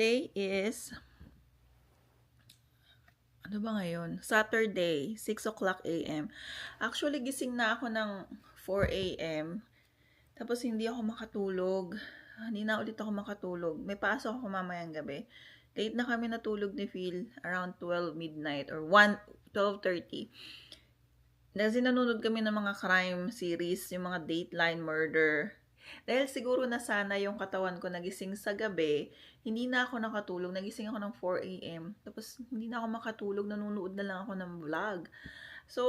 Today is, ano ba ngayon? Saturday, 6 o'clock a.m. Actually, gising na ako ng 4 a.m. Tapos hindi ako makatulog. Hindi na ulit ako makatulog. May pasok ako mamayang gabi. Late na kami natulog ni Phil around 12 midnight or 1, 12.30. Kasi nanonood kami ng mga crime series, yung mga Dateline Murder, dahil siguro na sana yung katawan ko nagising sa gabi, hindi na ako nakatulog. Nagising ako ng 4 a.m. Tapos hindi na ako makatulog, nanonood na lang ako ng vlog. So,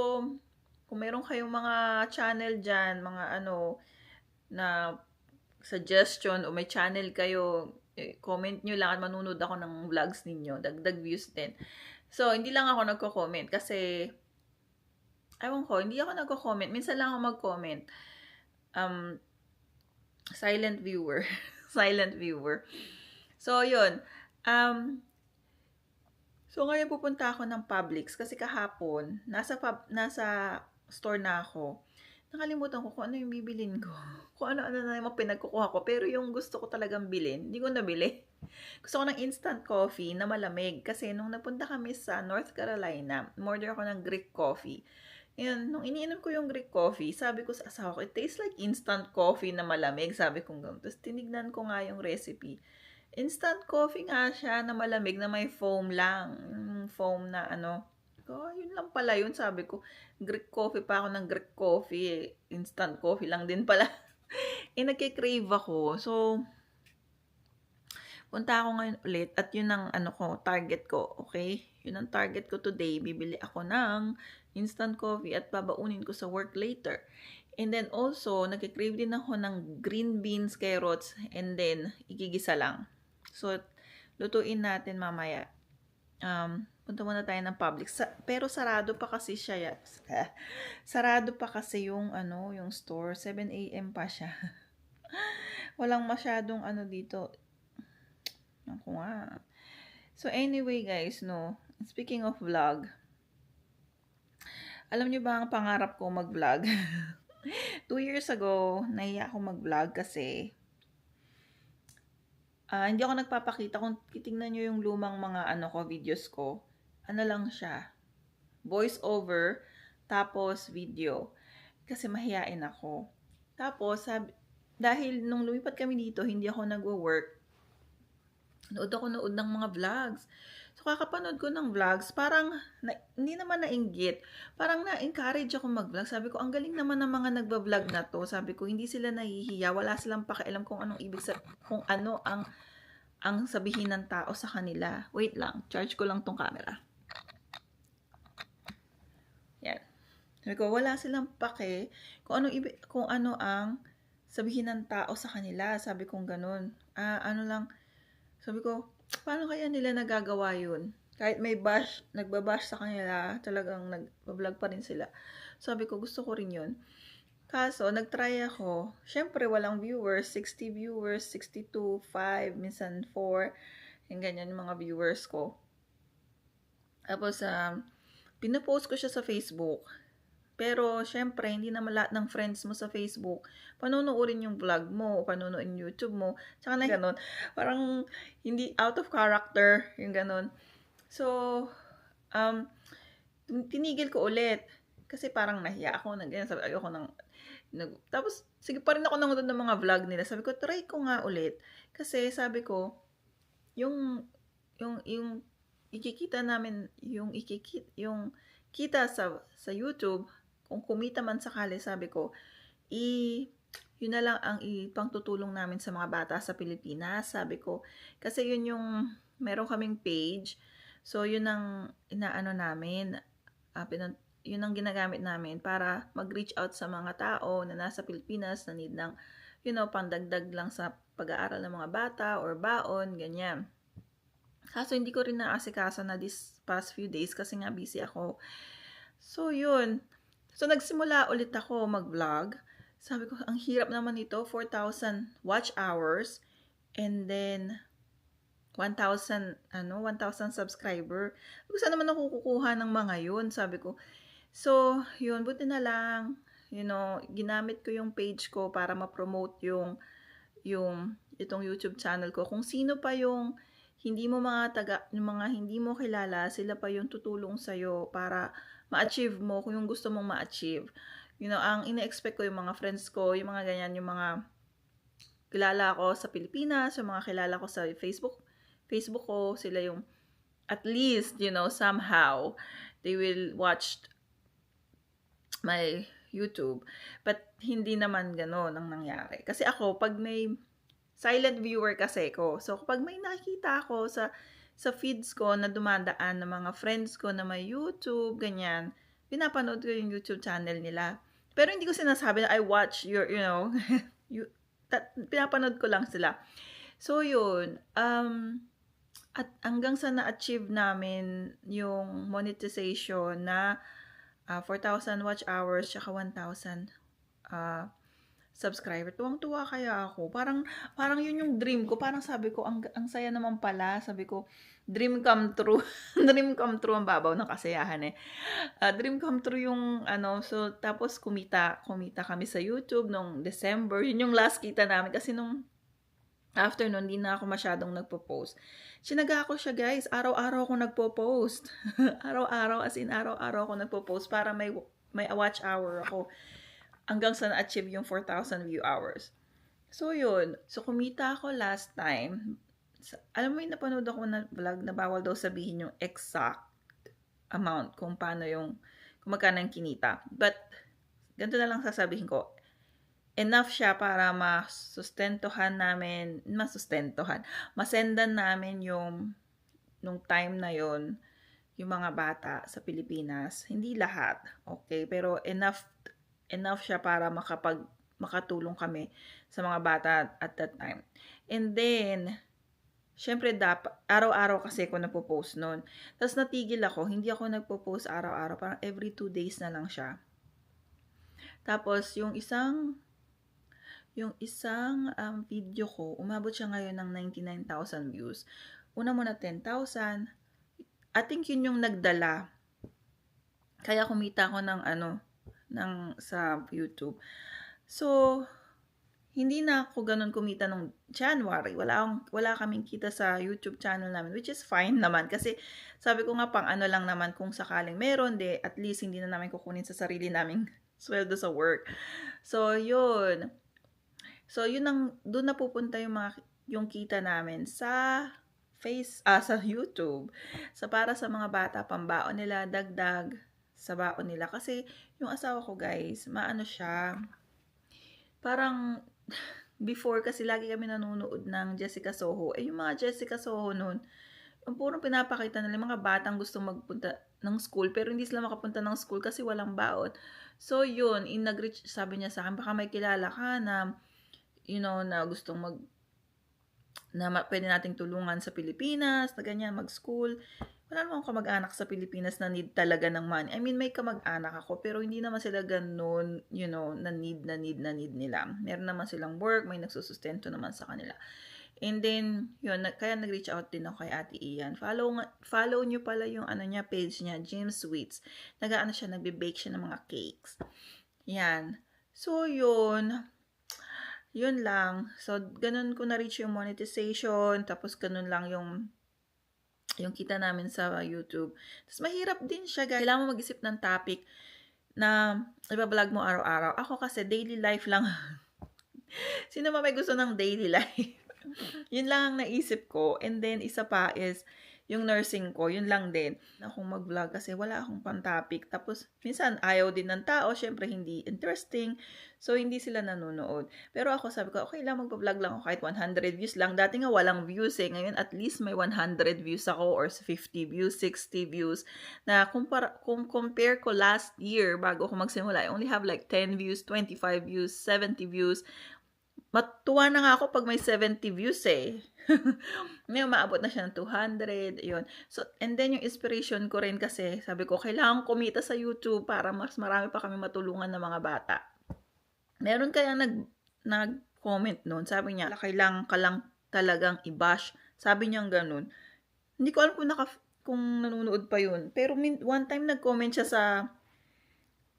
kung meron kayong mga channel dyan, mga ano, na suggestion o may channel kayo, eh, comment nyo lang at manunood ako ng vlogs ninyo. Dagdag views din. So, hindi lang ako nagko-comment kasi, ewan ko, hindi ako nagko-comment. Minsan lang ako mag-comment. Um, silent viewer. silent viewer. So, yun. Um, so, ngayon pupunta ako ng Publix kasi kahapon, nasa, pub, nasa store na ako. Nakalimutan ko kung ano yung bibilin ko. Kung ano-ano na yung pinagkukuha ko. Pero yung gusto ko talagang bilhin, hindi ko nabili. Gusto ko ng instant coffee na malamig. Kasi nung napunta kami sa North Carolina, order ako ng Greek coffee. Yun, nung iniinom ko yung Greek coffee, sabi ko sa asawa ko, it tastes like instant coffee na malamig. Sabi ko gano'n. Tapos tinignan ko nga yung recipe. Instant coffee nga siya na malamig na may foam lang. foam na ano. Oh, yun lang pala yun. Sabi ko, Greek coffee pa ako ng Greek coffee. Eh. Instant coffee lang din pala. eh, nagkikrave ako. So, punta ako ngayon ulit at yun ang ano ko, target ko, okay? Yun ang target ko today. Bibili ako ng instant coffee at babaunin ko sa work later. And then also, nagkikrave din ako ng green beans, carrots, and then igigisa lang. So, lutuin natin mamaya. Um, punta muna tayo ng public. Sa, pero sarado pa kasi siya. Sarado pa kasi yung ano, yung store. 7 a.m. pa siya. Walang masyadong ano dito. Ako nga. So anyway guys, no. Speaking of vlog, alam niyo ba ang pangarap ko mag-vlog? Two years ago, nahiya ako mag-vlog kasi uh, hindi ako nagpapakita. Kung titingnan niyo yung lumang mga ano ko, videos ko, ano lang siya, voice over, tapos video. Kasi mahiyain ako. Tapos, sabi, dahil nung lumipat kami dito, hindi ako nagwo-work, nood ako nood ng mga vlogs. So, kakapanood ko ng vlogs, parang, na, hindi naman nainggit. Parang na-encourage ako mag-vlog. Sabi ko, ang galing naman ng mga nagba-vlog na to. Sabi ko, hindi sila nahihiya. Wala silang pakialam kung anong ibig sa, kung ano ang, ang sabihin ng tao sa kanila. Wait lang, charge ko lang tong camera. Yan. Sabi ko, wala silang pake kung ano, ibig, kung ano ang sabihin ng tao sa kanila. Sabi kong ganun. Ah, ano lang, sabi ko, paano kaya nila nagagawa yun? Kahit may bash, nagbabash sa kanila, talagang nag-vlog pa rin sila. Sabi ko, gusto ko rin yun. Kaso, nag-try ako. Siyempre, walang viewers. 60 viewers, 62, 5, minsan 4. Yung ganyan yung mga viewers ko. Tapos, um, pinapost ko siya sa Facebook. Pero, syempre, hindi naman lahat ng friends mo sa Facebook, panonoodin yung vlog mo, o panonoodin yung YouTube mo, tsaka na ganun. Parang, hindi out of character, yung ganun. So, um, tinigil ko ulit. Kasi parang nahiya ako, na ganyan, sabi, ayoko nang, nag, tapos, sige pa rin ako nanonood ng mga vlog nila. Sabi ko, try ko nga ulit. Kasi, sabi ko, yung, yung, yung, ikikita namin, yung ikikita, yung kita sa, sa YouTube, kung kumita man sakali, sabi ko, i yun na lang ang ipangtutulong namin sa mga bata sa Pilipinas, sabi ko. Kasi yun yung, meron kaming page, so yun ang inaano namin, uh, pinan, yun ang ginagamit namin para mag-reach out sa mga tao na nasa Pilipinas na need ng, you know, pandagdag lang sa pag-aaral ng mga bata or baon, ganyan. Kaso hindi ko rin naasikaso na this past few days kasi nga busy ako. So, yun. So, nagsimula ulit ako mag-vlog. Sabi ko, ang hirap naman ito, 4,000 watch hours. And then, 1,000, ano, 1,000 subscriber. Saan naman ako kukuha ng mga yun? Sabi ko, so, yun, buti na lang, you know, ginamit ko yung page ko para ma-promote yung, yung, itong YouTube channel ko. Kung sino pa yung hindi mo mga taga, yung mga hindi mo kilala, sila pa yung tutulong sa'yo para ma-achieve mo kung yung gusto mong ma-achieve. You know, ang ina-expect ko yung mga friends ko, yung mga ganyan, yung mga kilala ko sa Pilipinas, yung mga kilala ko sa Facebook, Facebook ko, sila yung at least, you know, somehow they will watch my YouTube. But hindi naman gano'n ang nangyari. Kasi ako, pag may silent viewer kasi ko. So, kapag may nakikita ako sa sa feeds ko na dumadaan ng mga friends ko na may YouTube, ganyan, pinapanood ko yung YouTube channel nila. Pero hindi ko sinasabi na I watch your, you know, you, ta- pinapanood ko lang sila. So, yun. Um, at hanggang sa na-achieve namin yung monetization na uh, 4,000 watch hours tsaka 1,000 uh, subscriber. Tuwang-tuwa kaya ako. Parang parang yun yung dream ko. Parang sabi ko ang ang saya naman pala. Sabi ko dream come true. dream come true ang babaw ng kasayahan eh. Uh, dream come true yung ano so tapos kumita kumita kami sa YouTube nung December. Yun yung last kita namin kasi nung after nun, hindi na ako masyadong nagpo-post. Sinaga ko siya guys, araw-araw ako nagpo-post. araw-araw, as in araw-araw ako nagpo-post para may, may watch hour ako hanggang sa na-achieve yung 4,000 view hours. So, yun. So, kumita ako last time. Alam mo yung napanood ako na vlog na bawal daw sabihin yung exact amount kung paano yung, kung magkano yung kinita. But, ganito na lang sasabihin ko. Enough siya para masustentohan namin, masustentohan, masendan namin yung, nung time na yon yung mga bata sa Pilipinas. Hindi lahat, okay? Pero enough enough siya para makapag makatulong kami sa mga bata at that time. And then, syempre dapat, araw-araw kasi ako nagpo-post noon. Tapos natigil ako, hindi ako nagpo-post araw-araw, parang every two days na lang siya. Tapos, yung isang, yung isang um, video ko, umabot siya ngayon ng 99,000 views. Una muna 10,000. I think yun yung nagdala. Kaya kumita ako ng ano, ng sa YouTube. So, hindi na ako ganun kumita nung January. Wala, akong, wala kaming kita sa YouTube channel namin, which is fine naman. Kasi sabi ko nga pang ano lang naman kung sakaling meron, de at least hindi na namin kukunin sa sarili naming sweldo sa work. So, yun. So, yun ang, doon na pupunta yung mga, yung kita namin sa face, ah, sa YouTube. So, para sa mga bata, pambaon nila, dagdag, sa baon nila. Kasi yung asawa ko guys, maano siya, parang before kasi lagi kami nanonood ng Jessica Soho. Eh yung mga Jessica Soho noon, yung puro pinapakita nila mga batang gusto magpunta ng school pero hindi sila makapunta ng school kasi walang baon. So yun, in nag sabi niya sa akin, baka may kilala ka na you know, na gustong mag na pwede nating tulungan sa Pilipinas, na ganyan, mag-school wala namang kamag-anak sa Pilipinas na need talaga ng money. I mean, may kamag-anak ako, pero hindi naman sila ganun, you know, na need, na need, na need nila. Meron naman silang work, may nagsusustento naman sa kanila. And then, yun, kaya nag-reach out din ako kay Ate Ian. Follow, follow nyo pala yung ano niya, page niya, James Sweets. Nag-ano siya, nagbe-bake siya ng mga cakes. Yan. So, yun. Yun lang. So, ganun ko na-reach yung monetization. Tapos, ganun lang yung yung kita namin sa YouTube. Tapos mahirap din siya, guys. Kailangan mo mag-isip ng topic na ibablog mo araw-araw. Ako kasi daily life lang. Sino ba may gusto ng daily life? Yun lang ang naisip ko. And then, isa pa is, yung nursing ko, yun lang din. Akong mag-vlog kasi wala akong pan-topic. Tapos, minsan, ayaw din ng tao. Syempre, hindi interesting. So, hindi sila nanonood. Pero ako, sabi ko, okay lang, mag-vlog lang ako kahit 100 views lang. Dati nga, walang views eh. Ngayon, at least may 100 views ako or 50 views, 60 views. Na kumpara, kung compare ko last year, bago ako magsimula, I only have like 10 views, 25 views, 70 views. Matuwa na nga ako pag may 70 views eh. Ngayon, maabot na siya ng 200. Yun. So, and then yung inspiration ko rin kasi, sabi ko, kailangan kumita sa YouTube para mas marami pa kami matulungan ng mga bata. Meron kaya nag, nag-comment noon. Sabi niya, kailangan ka lang talagang i-bash. Sabi niya ganun. Hindi ko alam kung, naka, kung nanonood pa yun. Pero min, one time nag-comment siya sa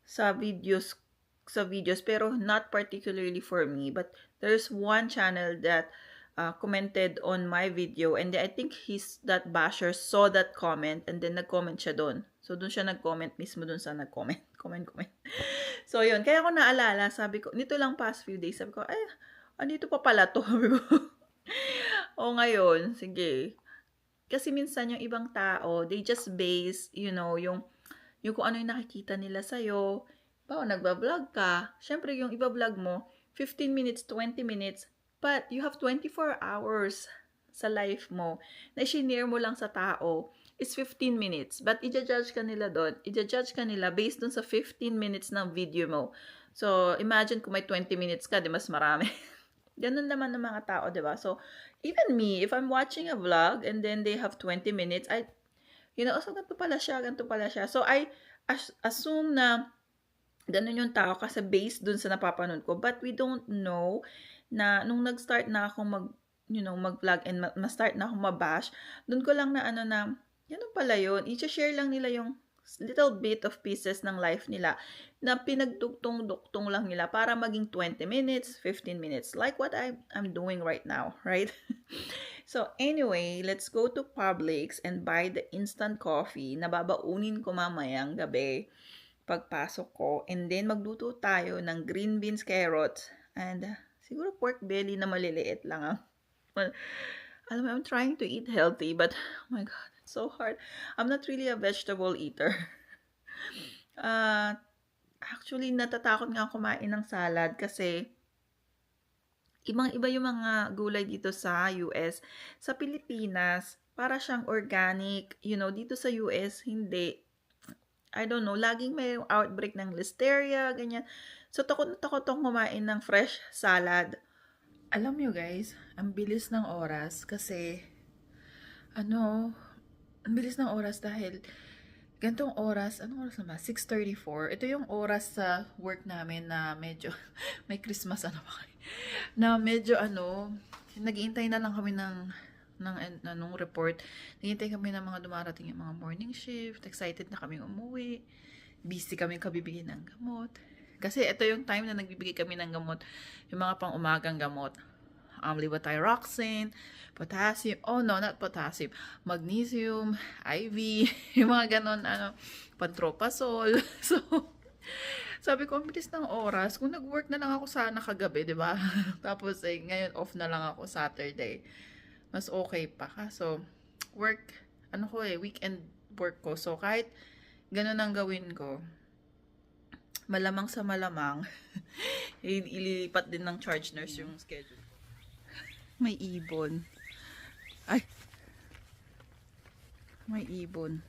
sa videos sa videos pero not particularly for me but there's one channel that uh, commented on my video and I think he's that basher saw that comment and then nag-comment siya doon. So doon siya nag-comment mismo doon sa nag-comment. Comment, comment. So yun, kaya ko naalala, sabi ko, nito lang past few days, sabi ko, ay, andito pa pala to. Sabi ko, o ngayon, sige. Kasi minsan yung ibang tao, they just base, you know, yung, yung kung ano yung nakikita nila sa'yo. Bawa, nagbablog ka. Siyempre, yung iba-vlog mo, 15 minutes, 20 minutes, but you have 24 hours sa life mo na shinare mo lang sa tao is 15 minutes. But i-judge ka nila doon. I-judge ka nila based dun sa 15 minutes ng video mo. So, imagine kung may 20 minutes ka, di mas marami. Ganun naman ng mga tao, di ba? So, even me, if I'm watching a vlog and then they have 20 minutes, I, you know, oh, so ganito pala siya, ganito pala siya. So, I as- assume na ganun yung tao kasi based dun sa napapanood ko. But we don't know na nung nag-start na ako mag, you know, mag-vlog and ma- ma-start na ako mabash, dun ko lang na ano na, ganun pala yun. I-share lang nila yung little bit of pieces ng life nila na pinagduktong-duktong lang nila para maging 20 minutes, 15 minutes. Like what I, I'm doing right now, right? so anyway, let's go to Publix and buy the instant coffee na babaunin ko mamayang gabi pagpasok ko. And then magluto tayo ng green beans, carrots, and siguro pork belly na maliliit lang. Ah. Alam I'm trying to eat healthy, but oh my God, it's so hard. I'm not really a vegetable eater. Uh, actually, natatakot nga kumain ng salad kasi ibang-iba yung mga gulay dito sa US. Sa Pilipinas, para siyang organic. You know, dito sa US, hindi. I don't know, laging may outbreak ng listeria, ganyan. So, takot na takot akong kumain ng fresh salad. Alam nyo guys, ang bilis ng oras kasi, ano, ang bilis ng oras dahil gantong oras, anong oras naman? 6.34. Ito yung oras sa work namin na medyo, may Christmas ano ba? Na medyo ano, naghihintay na lang kami ng ng anong report. Naghihintay kami ng mga dumarating yung mga morning shift. Excited na kami umuwi. Busy kami kabibigyan ng gamot. Kasi ito yung time na nagbibigay kami ng gamot. Yung mga pang umagang gamot. Um, levothyroxine, potassium, oh no, not potassium, magnesium, IV, yung mga ganon, ano, pantropasol. So, sabi ko, ang ng oras. Kung nag-work na lang ako sana kagabi, di ba? Tapos, eh, ngayon off na lang ako Saturday. Mas okay pa. Kaso, work, ano ko eh, weekend work ko. So, kahit ganun ang gawin ko, malamang sa malamang, ililipat din ng charge nurse yung schedule. May ibon. Ay! May ibon.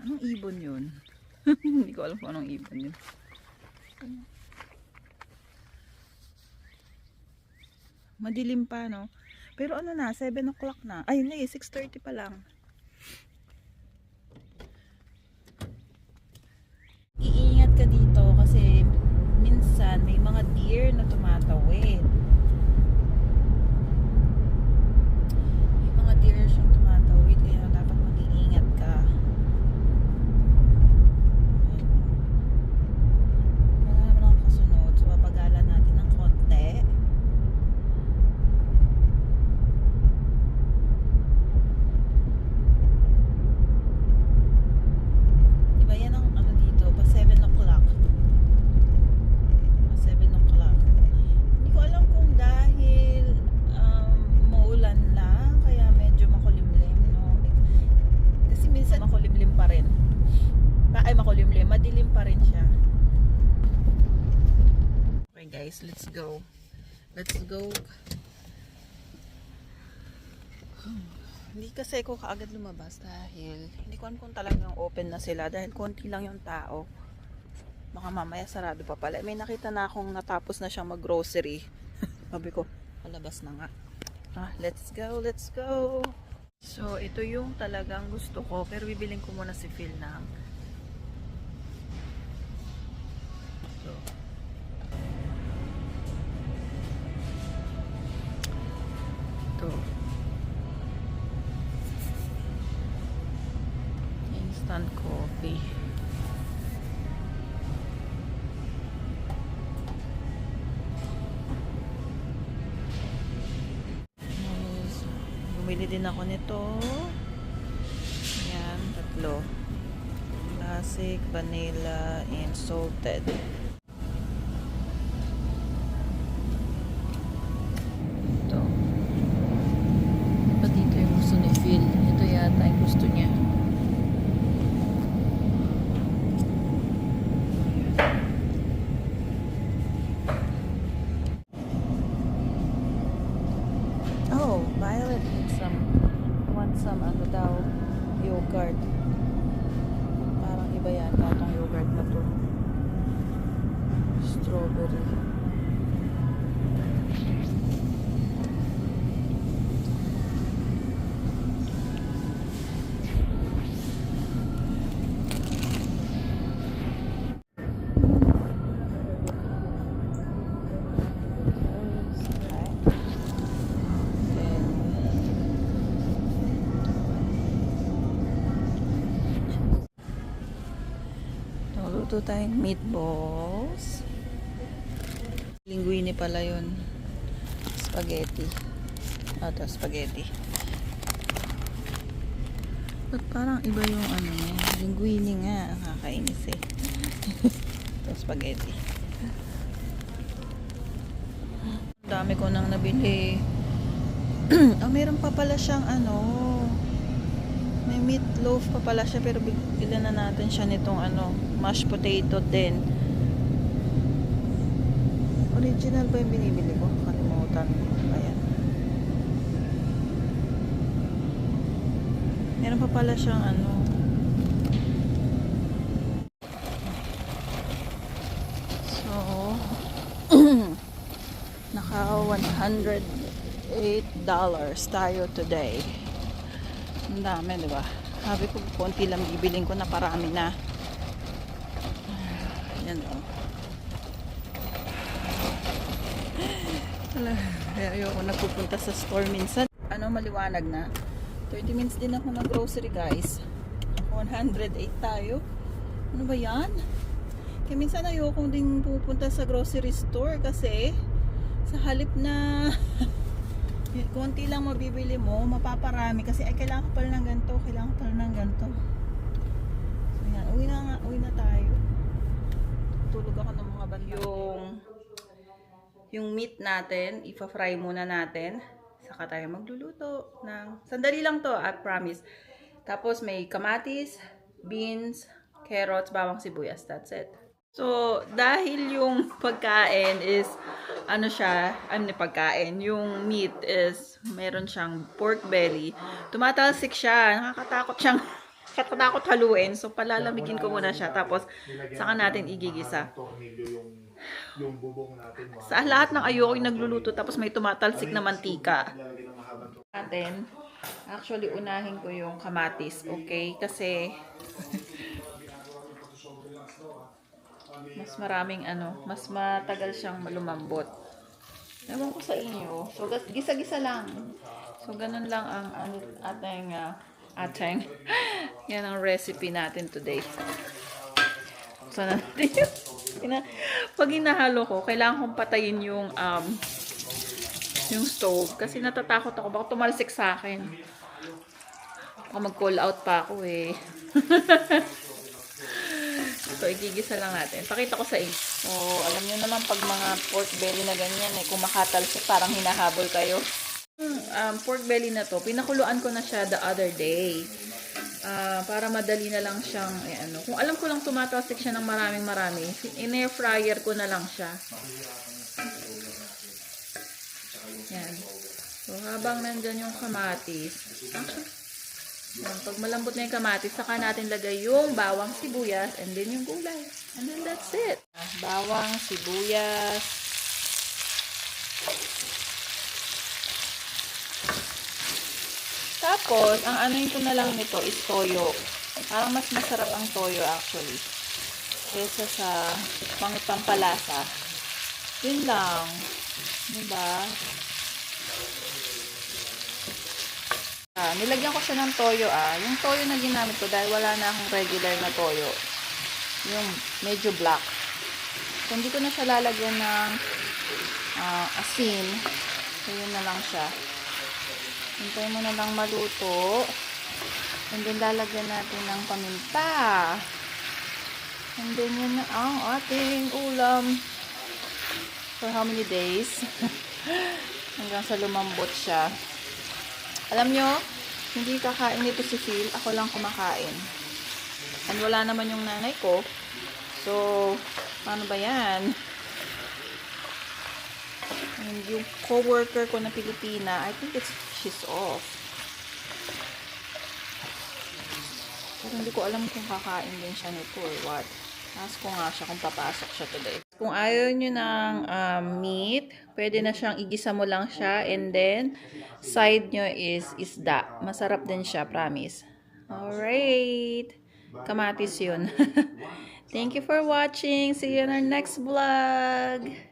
Anong ibon yun? Hindi ko alam kung anong ibon yun. Madilim pa, no? Pero ano na, 7 o'clock na. Ay, hindi, 6.30 pa lang. Iingat ka dito kasi minsan may mga deer na tumatawid. May mga deer siyang tumatawid kaya dapat mag-iingat ka. Wala naman akong kasunod. So, papagalan natin ng konti. Diba yan ang ano dito, pa 7 o'clock. Pa 7 o'clock. Hindi ko alam kung dahil um, maulan lang, kaya medyo makulimlim, no? Kasi minsan makulimlim pa rin. Pa- Ay, makulimlim, madilim pa rin siya. Okay guys, let's go. Let's go. Hindi kasi ako kaagad lumabas dahil hindi ko alam kung talagang open na sila dahil konti lang yung tao. Baka mamaya sarado pa pala. May nakita na akong natapos na siyang mag-grocery. Sabi ko, palabas na nga. Ah, let's go, let's go. So, ito yung talagang gusto ko. Pero bibiling ko muna si Phil ng Classic, vanilla, and salted. Luto tayong meatballs. Linguine pala yun. Spaghetti. Ito, spaghetti. Ba't parang iba yung ano? Linguine nga. Nakakainis eh. ito, spaghetti. Dami ko nang nabili. ah, meron pa pala siyang ano. May meatloaf pa pala siya pero bilan na natin siya nitong ano, mashed potato din. Original ba yung binibili ko? Kalimutan ko. Ayan. Meron pa pala siyang ano. So, naka $108 tayo today. Ang dami, di ba? Sabi ko, konti lang bibiling ko na parami na. Yan o. Wala. Kaya ayoko nagpupunta sa store minsan. Ano, maliwanag na. 30 minutes din ako ng grocery, guys. 108 tayo. Ano ba yan? Kaya minsan ayoko din pupunta sa grocery store kasi sa halip na konti lang mabibili mo, mapaparami kasi ay kailangan ko pala ng ganito, kailangan ko pala ng ganito. So yan, uwi na nga, uwi na tayo. Tulog ako ng mga banda. Yung yung meat natin, ipa-fry muna natin. Saka tayo magluluto ng sandali lang to, I promise. Tapos may kamatis, beans, carrots, bawang sibuyas. That's it. So, dahil yung pagkain is, ano siya, ano pagkain, yung meat is, meron siyang pork belly. Tumatalsik siya, nakakatakot siyang, nakakatakot haluin. So, palalamigin ko muna siya. Tapos, saka natin igigisa. Sa lahat ng ayoko yung nagluluto, tapos may tumatalsik na mantika. Natin, actually, unahin ko yung kamatis, okay? Kasi, mas maraming ano, mas matagal siyang lumambot. Ewan ko sa inyo. So, gisa-gisa lang. So, ganun lang ang ano, ating, ah, ating, yan ang recipe natin today. So, natin yung, ina- pag inahalo ko, kailangan kong patayin yung, um, yung stove. Kasi natatakot ako, baka tumalsik sa akin. Baka mag-call out pa ako eh. So, igigisa lang natin. Pakita ko sa inyo. So, alam nyo naman pag mga pork belly na ganyan, eh, kung makatalsik, parang hinahabol kayo. Hmm, Um, pork belly na to, pinakuluan ko na siya the other day. Ah, para madali na lang siyang, eh, ano. Kung alam ko lang tumatalsik siya ng maraming marami, in-air fryer ko na lang siya. Yan. So, habang nandyan yung kamatis, actually, yan, pag malambot na yung kamatis, saka natin lagay yung bawang sibuyas and then yung gulay. And then that's it. Bawang, sibuyas. Tapos, ang ano ko na lang nito is toyo. Parang mas masarap ang toyo actually. Kesa sa pang pampalasa. Yun lang. Diba? Ah, nilagyan ko siya ng toyo ah. Yung toyo na ginamit ko dahil wala na akong regular na toyo. Yung medyo black. So, hindi ko na siya lalagyan ng ah, asin. So, yun na lang siya. Hintayin mo na lang maluto. And then, lalagyan natin ng paminta. And then, yan na ang ating ulam. For how many days? Hanggang sa lumambot siya. Alam nyo, hindi kakain nito si Phil. Ako lang kumakain. And wala naman yung nanay ko. So, paano ba yan? And yung co-worker ko na Pilipina, I think it's she's off. Pero hindi ko alam kung kakain din siya nito or what. Ask ko nga siya kung papasok siya today. Kung ayaw nyo ng um, meat, pwede na siyang igisa mo lang siya and then side nyo is isda. Masarap din siya, promise. Alright. Kamatis yun. Thank you for watching. See you in our next vlog.